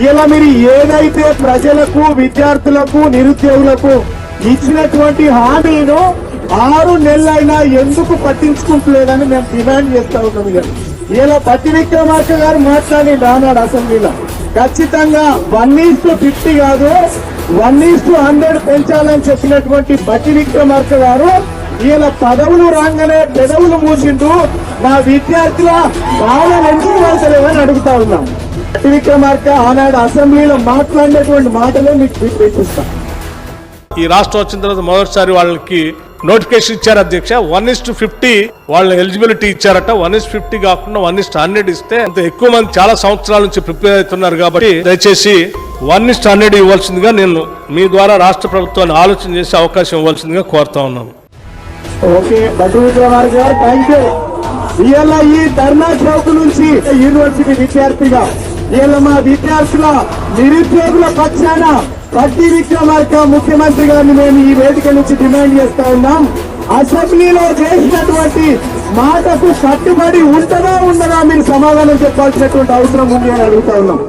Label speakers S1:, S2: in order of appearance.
S1: ఇలా మీరు ఏదైతే ప్రజలకు విద్యార్థులకు నిరుద్యోగులకు ఇచ్చినటువంటి హామీను ఆరు నెలలైనా ఎందుకు పట్టించుకుంటలేదని మేము డిమాండ్ చేస్తా ఉన్నాం ఇలా పట్టి విక్రమార్క గారు మాట్లాడి రానాడు అసెంబ్లీలో. ఖచ్చితంగా వన్ ఈస్ టు ఫిఫ్టీ కాదు వన్ ఈస్ టు హండ్రెడ్ పెంచాలని చెప్పినటువంటి బట్టి విక్రమార్క గారు ఈయన పదవులు రాగానే పెదవులు మూసిండు మా విద్యార్థుల బాధలు ఎందుకు వెళ్తలేవని అడుగుతా ఉన్నాం. బట్టి విక్రమార్క ఆనాడు అసెంబ్లీలో మాట్లాడినటువంటి మాటలే మీకు వినిపిస్తాం
S2: ఈ రాష్ట్రం వచ్చిన తర్వాత మొదటిసారి వాళ్ళకి నోటిఫికేషన్ ఇచ్చారు అధ్యక్ష. వన్ ఇస్ టు ఫిఫ్టీ వాళ్ళ ఎలిజిబిలిటీ ఇచ్చారట. వన్ ఇస్ ఫిఫ్టీ కాకుండా వన్ ఇస్ హండ్రెడ్ ఇస్తే అంత ఎక్కువ మంది చాలా సంవత్సరాల నుంచి ప్రిపేర్ అవుతున్నారు కాబట్టి దయచేసి వన్ ఇస్ హండ్రెడ్ ఇవ్వాల్సిందిగా నేను మీ ద్వారా రాష్ట్ర ప్రభుత్వాన్ని ఆలోచన చేసే అవకాశం ఇవ్వాల్సిందిగా కోరుతా ఉన్నాను.
S1: ఓకే గారు థ్యాంక్ యూ ఇవాళ ఈ ధర్నా చౌక్ నుంచి యూనివర్సిటీ విద్యార్థిగా ఇవాళ మా విద్యార్థుల నిరుద్యోగుల పక్షాన పట్టి విక్రమార్క ముఖ్యమంత్రి గారిని మేము ఈ వేదిక నుంచి డిమాండ్ చేస్తా ఉన్నాం. అసెంబ్లీలో చేసినటువంటి మాటకు కట్టుబడి ఉంటదా ఉండదా మీరు సమాధానం చెప్పాల్సినటువంటి అవసరం ఉంది అని అడుగుతా ఉన్నాం.